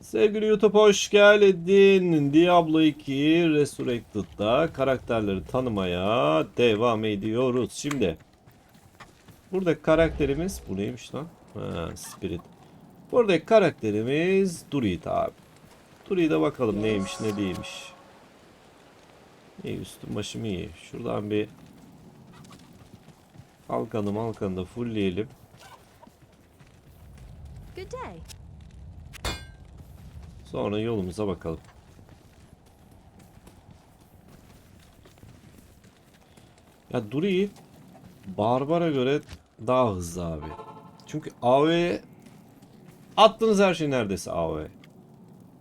Sevgili YouTube hoş geldin. Diablo 2 Resurrected'da karakterleri tanımaya devam ediyoruz. Şimdi buradaki karakterimiz bu neymiş lan? Ha, Spirit. Buradaki karakterimiz Druid abi. Druid'e bakalım neymiş ne değilmiş. İyi üstüm başım iyi. Şuradan bir Halkanı malkanı da fullleyelim. Good day. Sonra yolumuza bakalım. Ya Druid Barbar'a göre daha hızlı abi. Çünkü AoE attığınız her şey neredeyse AoE.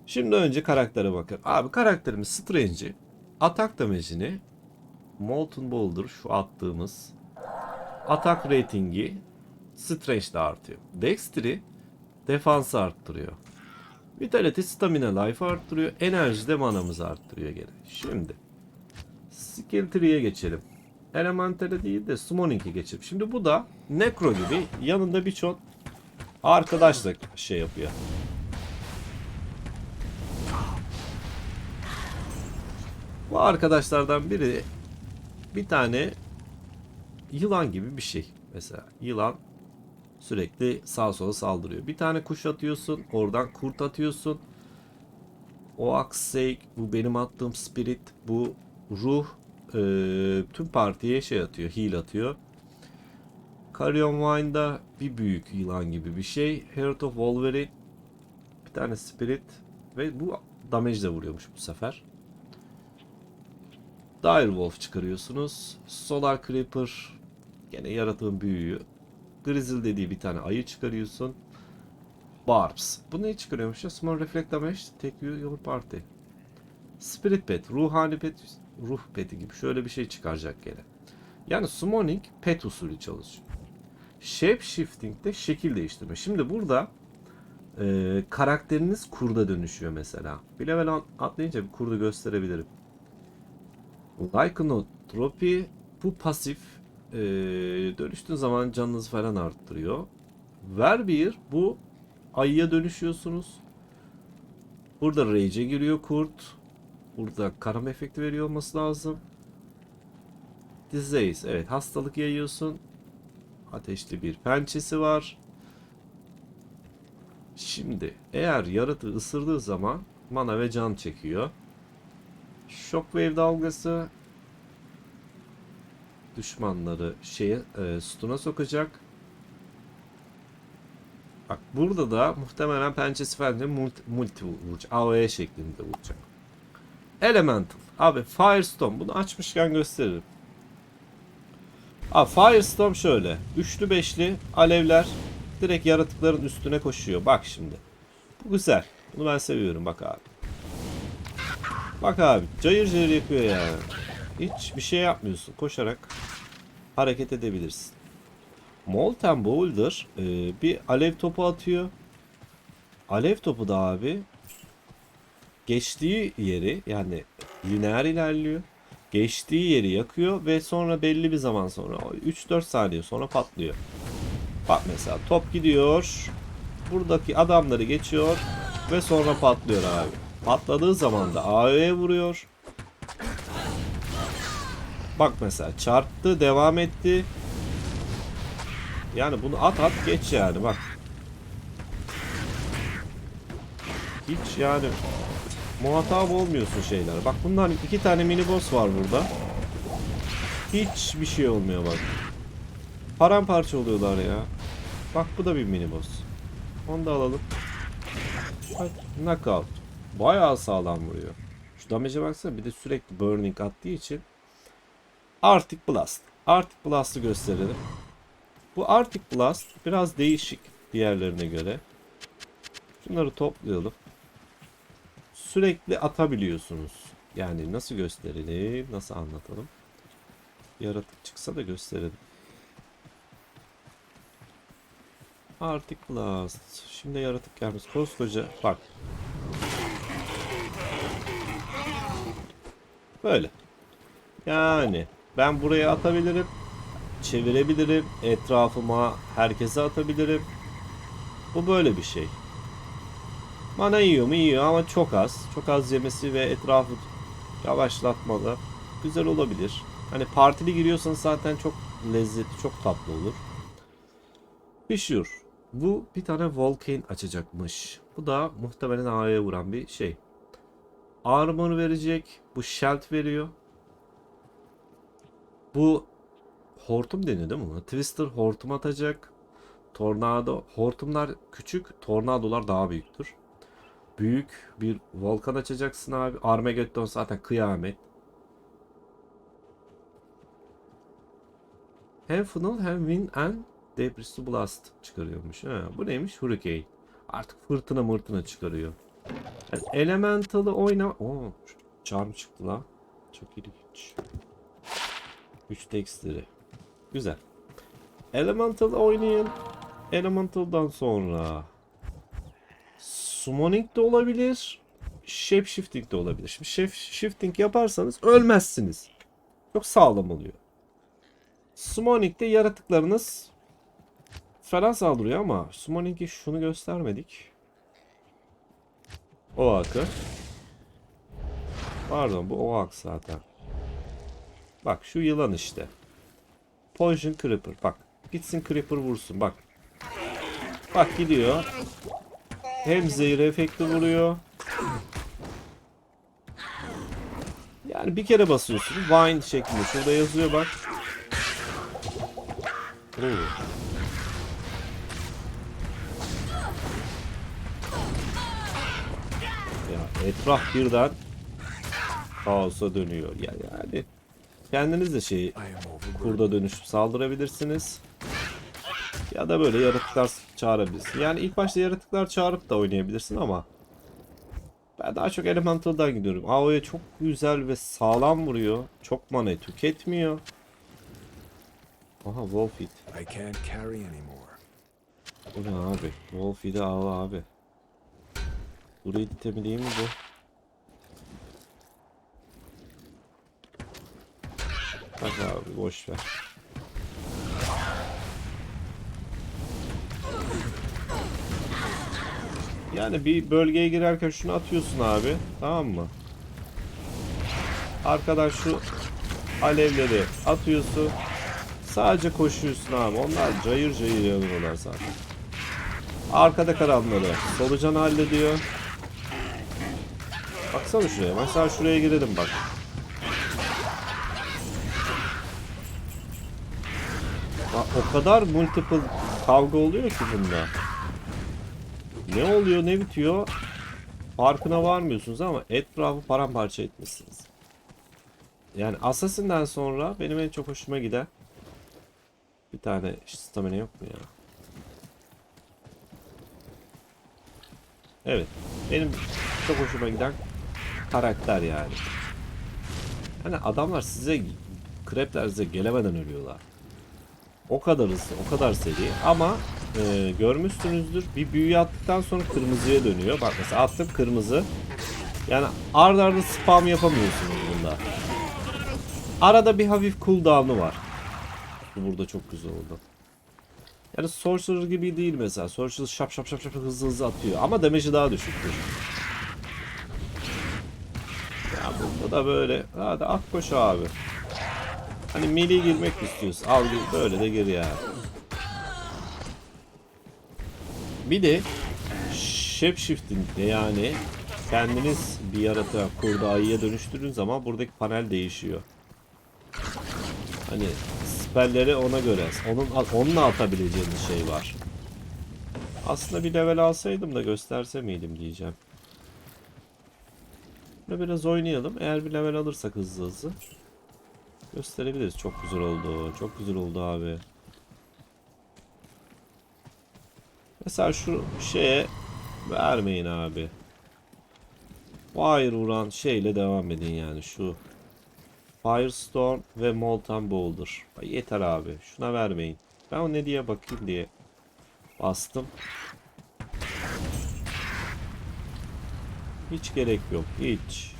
Şimdi önce karaktere bakın. Abi karakterimiz Strange'i atak damage'ini Molten Boulder şu attığımız atak ratingi Strange'de artıyor. Dexter'i defansı arttırıyor. Vitality, stamina, life arttırıyor. Enerji de manamızı arttırıyor gene. Şimdi skill tree'ye geçelim. Elemental'e değil de summoning'e geçelim. Şimdi bu da Necro gibi yanında birçok arkadaşla şey yapıyor. Bu arkadaşlardan biri bir tane yılan gibi bir şey. Mesela yılan sürekli sağa sola saldırıyor. Bir tane kuş atıyorsun, oradan kurt atıyorsun. O akseyk, bu benim attığım spirit, bu ruh e, tüm partiye şey atıyor, heal atıyor. Carrion Wine'da bir büyük yılan gibi bir şey. Heart of Wolverine bir tane spirit ve bu damage de vuruyormuş bu sefer. Dire Wolf çıkarıyorsunuz. Solar Creeper gene yaratığın büyüğü. Grizzle dediği bir tane ayı çıkarıyorsun. Barbs. Bu neyi çıkarıyormuş ya? Small Reflect Damage. Take you your party. Spirit Pet. Ruhani Pet. Ruh Pet'i gibi. Şöyle bir şey çıkaracak gene. Yani Summoning Pet usulü çalışıyor. Shape Shifting de şekil değiştirme. Şimdi burada e, karakteriniz kurda dönüşüyor mesela. Bir level atlayınca bir kurdu gösterebilirim. Lycanthropy bu pasif e, dönüştüğün zaman canınızı falan arttırıyor. Verbier bu ayıya dönüşüyorsunuz. Burada rage'e giriyor kurt. Burada karam efekti veriyor olması lazım. Disease evet hastalık yayıyorsun. Ateşli bir pençesi var. Şimdi eğer yaratığı ısırdığı zaman mana ve can çekiyor. Shockwave dalgası düşmanları şeye e, sütuna sokacak. Bak burada da muhtemelen pençesi diye multi, multi vuracak. AOE şeklinde vuracak. Elemental. Abi Firestorm. Bunu açmışken gösteririm. Abi Firestorm şöyle. Üçlü beşli alevler direkt yaratıkların üstüne koşuyor. Bak şimdi. Bu güzel. Bunu ben seviyorum bak abi. Bak abi cayır cayır yakıyor yani. Hiç bir şey yapmıyorsun. Koşarak hareket edebilirsin. Molten Boulder e, bir alev topu atıyor. Alev topu da abi geçtiği yeri yani lineer ilerliyor. Geçtiği yeri yakıyor ve sonra belli bir zaman sonra 3-4 saniye sonra patlıyor. Bak mesela top gidiyor. Buradaki adamları geçiyor ve sonra patlıyor abi. Patladığı zaman da AOE vuruyor. Bak mesela çarptı, devam etti. Yani bunu at at geç yani bak. Hiç yani muhatap olmuyorsun şeyler. Bak bunların iki tane mini boss var burada. Hiç bir şey olmuyor bak. Paramparça oluyorlar ya. Bak bu da bir mini boss. Onu da alalım. Bak knockout. Bayağı sağlam vuruyor. Şu damage'e baksana bir de sürekli burning attığı için. Arctic Blast. Arctic Blast'ı gösterelim. Bu Arctic Blast biraz değişik diğerlerine göre. Şunları toplayalım. Sürekli atabiliyorsunuz. Yani nasıl gösterelim, nasıl anlatalım. Yaratık çıksa da gösterelim. Arctic Blast. Şimdi yaratık gelmiş. Koskoca bak. Böyle. Yani ben buraya atabilirim. Çevirebilirim. Etrafıma herkese atabilirim. Bu böyle bir şey. Mana yiyor mu? Yiyor ama çok az. Çok az yemesi ve etrafı yavaşlatmalı. Güzel olabilir. Hani partili giriyorsanız zaten çok lezzetli, çok tatlı olur. Pişiyor. Bu bir tane Volcane açacakmış. Bu da muhtemelen A'ya vuran bir şey. Armor verecek. Bu Sheld veriyor. Bu hortum deniyor değil mi? buna? Twister hortum atacak. Tornado. Hortumlar küçük. Tornadolar daha büyüktür. Büyük bir volkan açacaksın abi. Armageddon zaten kıyamet. Hem funnel hem wind and debris blast çıkarıyormuş. Ha, bu neymiş? Hurricane. Artık fırtına mırtına çıkarıyor. Yani Elemental'ı oyna... Oo, charm çıktı lan. Çok ilginç. 3 tekstleri. Güzel. Elemental oynayın. Elemental'dan sonra Summoning de olabilir. Shape shifting de olabilir. Şimdi shape shifting yaparsanız ölmezsiniz. Çok sağlam oluyor. Summoning'de yaratıklarınız falan saldırıyor ama Summoning'e şunu göstermedik. O akı. Pardon bu o ak zaten. Bak şu yılan işte. Poison Creeper bak. Gitsin Creeper vursun bak. Bak gidiyor. Hem zehir efekti vuruyor. Yani bir kere basıyorsun. Wine şeklinde. Şurada yazıyor bak. Oo. Ya etraf birden kaosa dönüyor. Ya yani kendiniz de şey kurda dönüşüp saldırabilirsiniz. Ya da böyle yaratıklar çağırabilirsin. Yani ilk başta yaratıklar çağırıp da oynayabilirsin ama ben daha çok Elemental'dan gidiyorum. AoE çok güzel ve sağlam vuruyor. Çok mana tüketmiyor. Aha Wolfeed. I can't carry anymore. Bu ne abi? Wolfeed'i al abi. Burayı değil mi bu? Bak abi boş ver. Yani bir bölgeye girerken şunu atıyorsun abi. Tamam mı? Arkadan şu alevleri atıyorsun. Sadece koşuyorsun abi. Onlar cayır cayır yanıyorlar zaten. Arkada karanları solucan hallediyor. Baksana şuraya. Mesela şuraya girelim bak. Kadar multiple kavga oluyor ki bunda. Ne oluyor ne bitiyor farkına varmıyorsunuz ama etrafı paramparça etmişsiniz. Yani Assassin'den sonra benim en çok hoşuma giden bir tane stamina yok mu ya? Evet. Benim çok hoşuma giden karakter yani. Hani adamlar size krepler size gelemeden ölüyorlar. O kadar hızlı, o kadar seri ama e, görmüşsünüzdür bir büyü attıktan sonra kırmızıya dönüyor. Bak mesela attım kırmızı. Yani arda arda spam yapamıyorsunuz bunda. Arada bir hafif cooldown'u var. Bu burada çok güzel oldu. Yani Sorcerer gibi değil mesela. Sorcerer şap şap şap şap hızlı hızlı atıyor. Ama damage'i daha düşüktür. Ya burada da böyle. Hadi at koş abi. Hani melee girmek istiyorsun? Al gir böyle de gir ya. Bir de shapeshifting'de yani kendiniz bir yaratığa kurda ayıya dönüştürdüğün zaman buradaki panel değişiyor. Hani spellleri ona göre. Onun onunla atabileceğiniz şey var. Aslında bir level alsaydım da gösterse miydim diyeceğim. Böyle biraz oynayalım. Eğer bir level alırsak hızlı hızlı gösterebiliriz. Çok güzel oldu. Çok güzel oldu abi. Mesela şu şeye vermeyin abi. Fire vuran şeyle devam edin yani şu Firestorm ve Molten Boulder. Yeter abi. Şuna vermeyin. Ben o ne diye bakayım diye bastım. Hiç gerek yok. Hiç.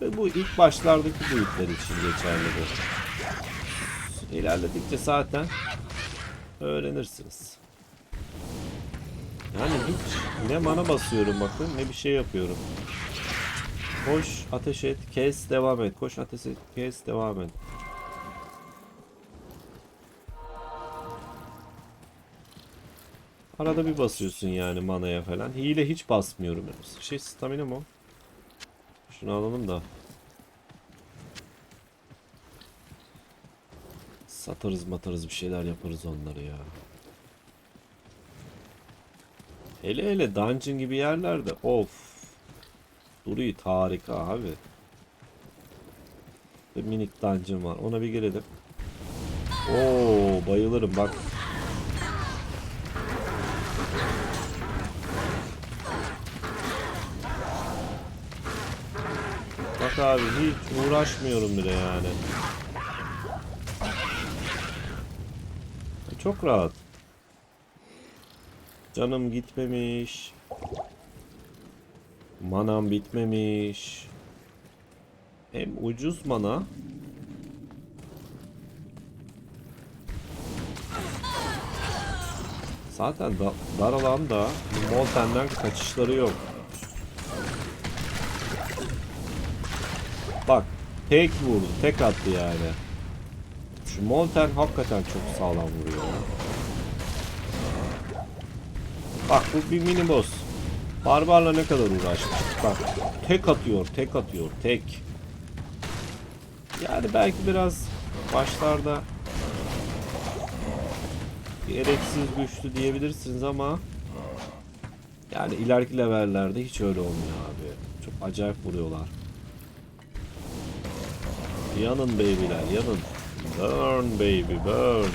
Tabii bu ilk başlardaki boyutlar için geçerli. İlerledikçe zaten öğrenirsiniz. Yani hiç ne mana basıyorum bakın ne bir şey yapıyorum. Koş ateş et kes devam et. Koş ateş et kes devam et. Arada bir basıyorsun yani manaya falan. Hile hiç basmıyorum. Şey stamina mı? Şunu alalım da. Satarız matarız bir şeyler yaparız onları ya. Hele hele dungeon gibi yerlerde of. Duruyor harika abi. Bir minik dungeon var. Ona bir girelim. Oo bayılırım bak. Abi hiç uğraşmıyorum bile yani. Çok rahat. Canım gitmemiş. Manam bitmemiş. Hem ucuz mana. Zaten da, dar alanda Molten'den kaçışları yok. Bak tek vurdu, tek attı yani. Şu Molten hakikaten çok sağlam vuruyor. Bak bu bir mini boss. Barbarla ne kadar uğraşmış. Bak tek atıyor, tek atıyor, tek. Yani belki biraz başlarda gereksiz güçlü diyebilirsiniz ama yani ileriki levellerde hiç öyle olmuyor abi. Çok acayip vuruyorlar. Yanın babyler, yanın. Burn baby, burn.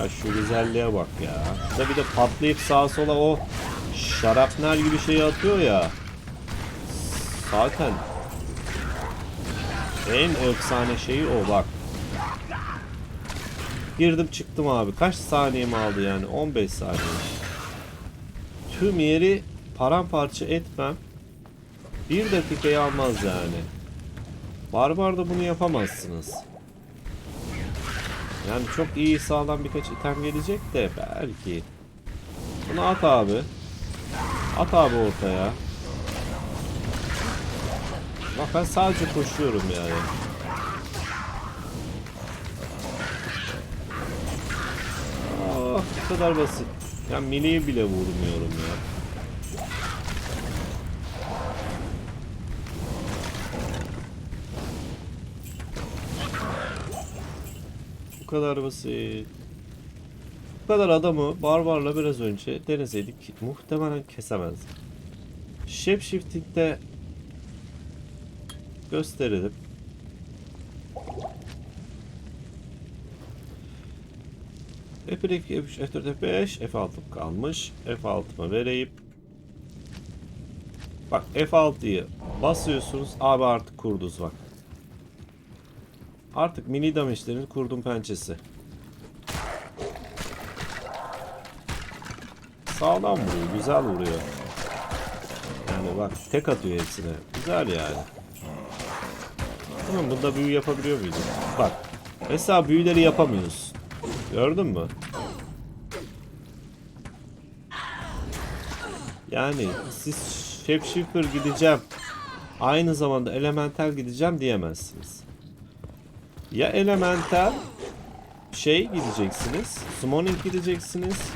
Ya şu güzelliğe bak ya. Şurada bir de patlayıp sağa sola o şarapnel gibi şeyi atıyor ya. Zaten en efsane şeyi o bak. Girdim çıktım abi. Kaç saniyemi aldı yani? 15 saniye. Tüm yeri paramparça etmem. Bir dakikayı almaz yani. Barbarda bunu yapamazsınız. Yani çok iyi sağlam birkaç item gelecek de belki. Bunu at abi. At abi ortaya. Bak ben sadece koşuyorum yani. Ah bu kadar basit. Ya miniyi bile vurmuyorum ya. Bu kadar basit. Bu kadar adamı barbarla biraz önce deneseydik muhtemelen kesemezdik. Shapeshifting'de gösterelim. F1, F3, F4, F5, F6 kalmış. F6'ma vereyim. Bak F6'yı basıyorsunuz. Abi artık kurduz bak. Artık mini damage'lerin kurdum pençesi. Sağlam vuruyor, güzel vuruyor. Yani bak tek atıyor hepsine. Güzel yani. Tamam bunda büyü yapabiliyor muydun? Bak. Mesela büyüleri yapamıyorsun. Gördün mü? Yani siz Shapeshifter gideceğim. Aynı zamanda Elemental gideceğim diyemezsiniz. Ya Elemental şey gideceksiniz. Summoning gideceksiniz.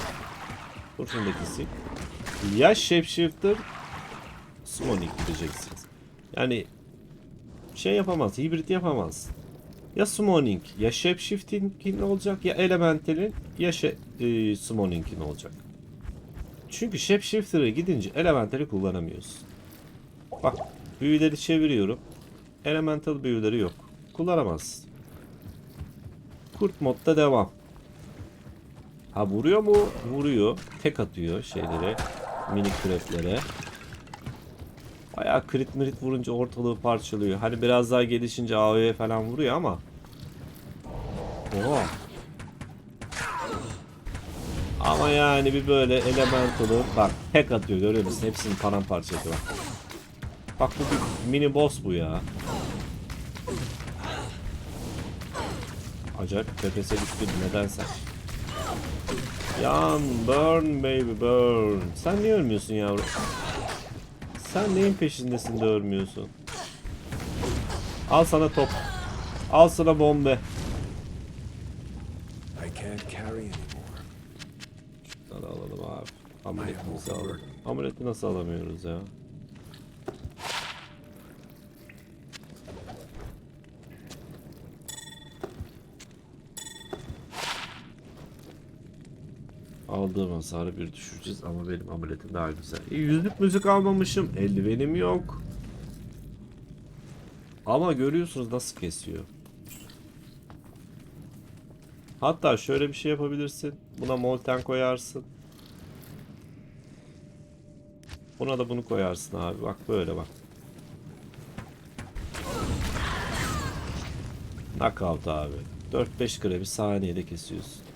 Dur şunu da keseyim. Ya Shapeshifter Summoning gideceksiniz. Yani şey yapamaz, hibrit yapamaz. Ya Summoning, ya Shapeshifting'in olacak, ya Elemental'in, ya şey, e, Summoning'in olacak. Çünkü Shapeshifter'a gidince Elemental'i kullanamıyorsun. Bak, büyüleri çeviriyorum. Elemental büyüleri yok. Kullanamazsın. Kurt modda devam. Ha vuruyor mu? Vuruyor. Tek atıyor şeylere. Minik kreplere. Bayağı crit mirit vurunca ortalığı parçalıyor. Hani biraz daha gelişince AOE falan vuruyor ama. Oha. Ama yani bir böyle elemental'ı bak tek atıyor görüyor musun? Hepsini paramparça ediyor. Bak bu bir mini boss bu ya. Acayip tepese düştü nedense. Yan burn baby burn. Sen niye ölmüyorsun yavrum? Sen neyin peşindesin de ölmüyorsun? Al sana top. Al sana bombe. Hadi alalım abi. Amuletimizi alalım. Amuleti nasıl alamıyoruz ya? Aldığım hasarı bir düşüreceğiz ama benim amuletim daha güzel. E, yüzlük müzik almamışım. Eldivenim yok. Ama görüyorsunuz nasıl kesiyor. Hatta şöyle bir şey yapabilirsin. Buna molten koyarsın. Buna da bunu koyarsın abi. Bak böyle bak. Knockout abi. 4-5 grevi saniyede kesiyorsun.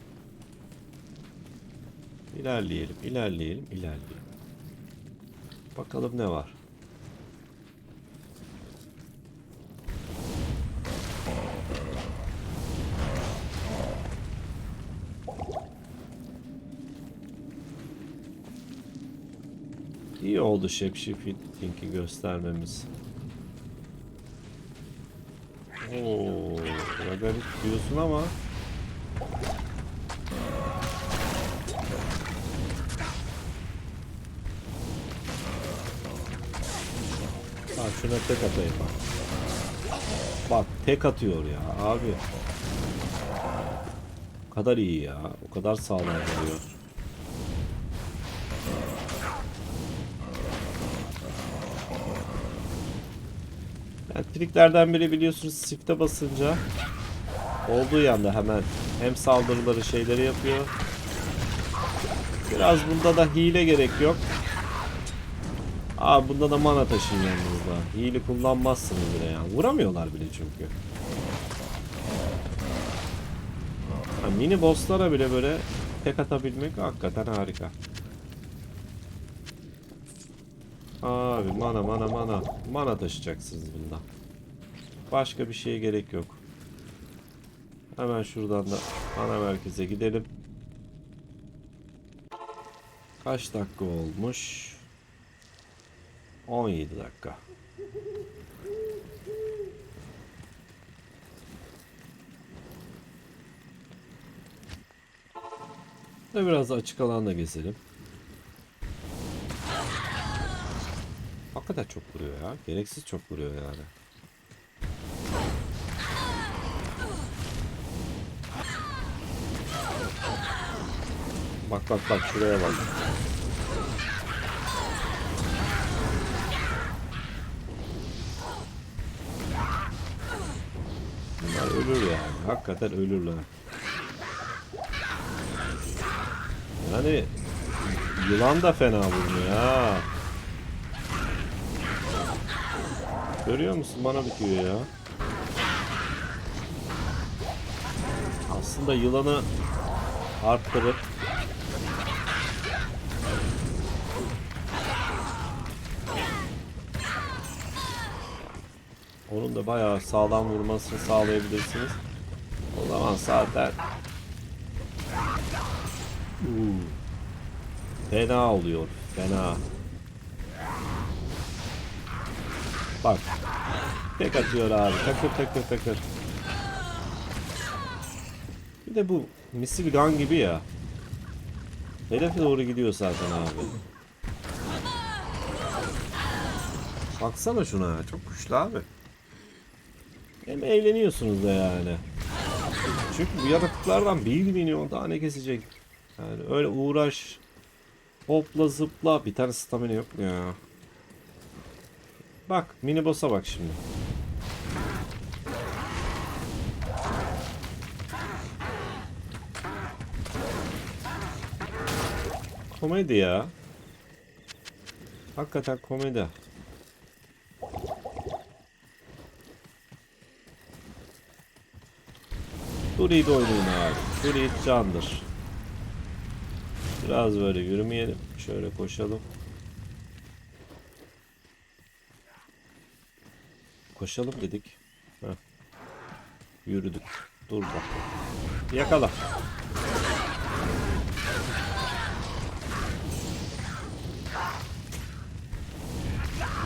İlerleyelim, ilerleyelim, ilerleyelim. Bakalım ne var. İyi oldu Shapeshifting'i göstermemiz. Oo, garip diyorsun ama şuna tek atayım bak. Bak tek atıyor ya abi. O kadar iyi ya. O kadar sağlam duruyor. Yani triklerden biri biliyorsunuz shift'e basınca olduğu yanda hemen hem saldırıları şeyleri yapıyor. Biraz bunda da hile gerek yok. Abi bunda da mana taşıyın yanınızda. Hile kullanmazsınız bile ya. Vuramıyorlar bile çünkü. Ha, mini bosslara bile böyle tek atabilmek hakikaten harika. Abi mana mana mana. Mana taşıyacaksınız bunda. Başka bir şeye gerek yok. Hemen şuradan da ana merkeze gidelim. Kaç dakika olmuş? 17 dakika. Ve biraz da açık alanda gezelim. Hakikaten çok vuruyor ya. Gereksiz çok vuruyor yani. Bak bak bak şuraya bak. Ölür yani. Hakikaten ölürler. Yani yılan da fena vurmuyor ha. Görüyor musun? Bana bitiyor ya. Aslında yılanı arttırıp onun da bayağı sağlam vurmasını sağlayabilirsiniz. O zaman zaten Uuu. Fena oluyor. Fena. Bak. Tek atıyor abi. Takır takır takır. Bir de bu misil gun gibi ya. Hedefe doğru gidiyor zaten abi. Baksana şuna. Çok güçlü abi. Hem eğleniyorsunuz da yani. Çünkü bu yaratıklardan 1 milyon tane kesecek. Yani öyle uğraş. Hopla zıpla. Bir tane stamina yok ya? Bak mini boss'a bak şimdi. Komedi ya. Hakikaten komedi. Druid oynayın abi. Druid candır. Biraz böyle yürümeyelim. Şöyle koşalım. Koşalım dedik. Heh. Yürüdük. Dur bak. Yakala.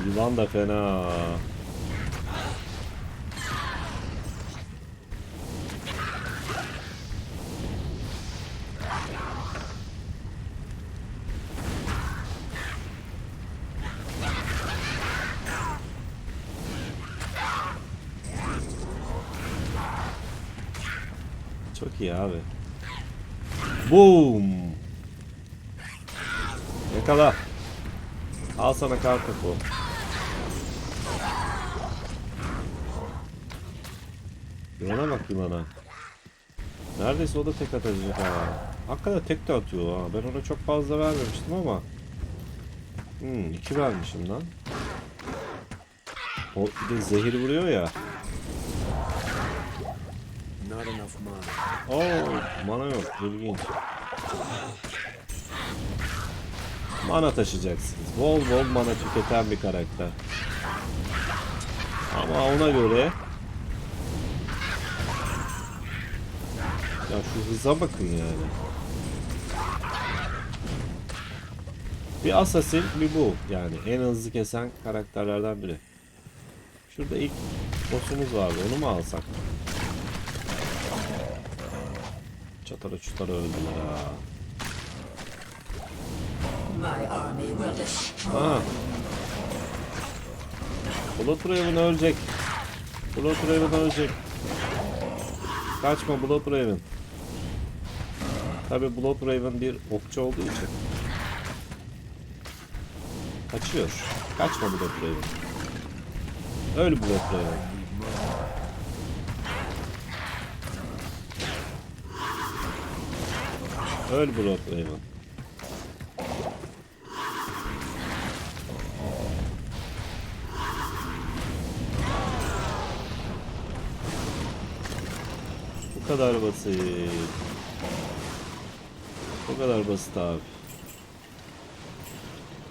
Yılan da fena. Çok iyi abi. Boom. Yakala. Al sana kar topu. Yılana bak yılana. Neredeyse o da tek atacak ha. Hakikaten tek de atıyor ha. Ben ona çok fazla vermemiştim ama. Hmm, iki vermişim lan. O bir de zehir vuruyor ya. Oo, mana yok. İlginç. Mana taşıyacaksınız. Bol bol mana tüketen bir karakter. Ama ona göre Ya şu hıza bakın yani. Bir assassin bir bu. Yani en hızlı kesen karakterlerden biri. Şurada ilk boss'umuz vardı. Onu mu alsak? Çatara çutara öldüler ha. My army will destroy. Ha. Blood Raven ölecek. Blood Raven ölecek. Kaçma Blood Raven. Tabi Blood Raven bir okçu olduğu için. Kaçıyor. Kaçma Blood Raven. Öl Blood Raven. Öl Blood Raven. Bu kadar basit. Bu kadar basit abi.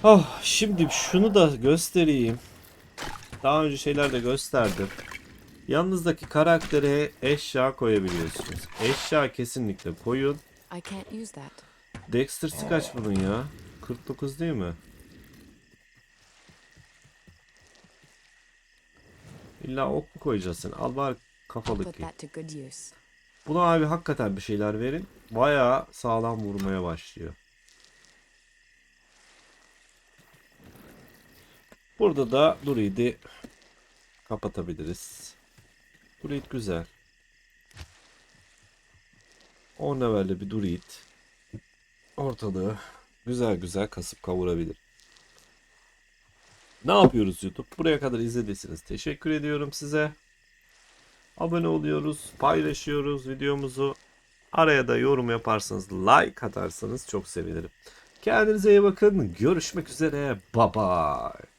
Ah, şimdi şunu da göstereyim. Daha önce şeyler de gösterdim. Yanınızdaki karaktere eşya koyabiliyorsunuz. Eşya kesinlikle koyun. I can't use that. Dexter'sı kaç bunun ya? 49 değil mi? İlla ok mu koyacaksın? Al bari kafalık use. Buna abi hakikaten bir şeyler verin. Bayağı sağlam vurmaya başlıyor. Burada da Druid'i kapatabiliriz. Druid güzel. 10 level'de bir Druid ortalığı güzel güzel kasıp kavurabilir. Ne yapıyoruz YouTube? Buraya kadar izlediyseniz teşekkür ediyorum size. Abone oluyoruz, paylaşıyoruz videomuzu. Araya da yorum yaparsanız, like atarsanız çok sevinirim. Kendinize iyi bakın. Görüşmek üzere. Bye bye.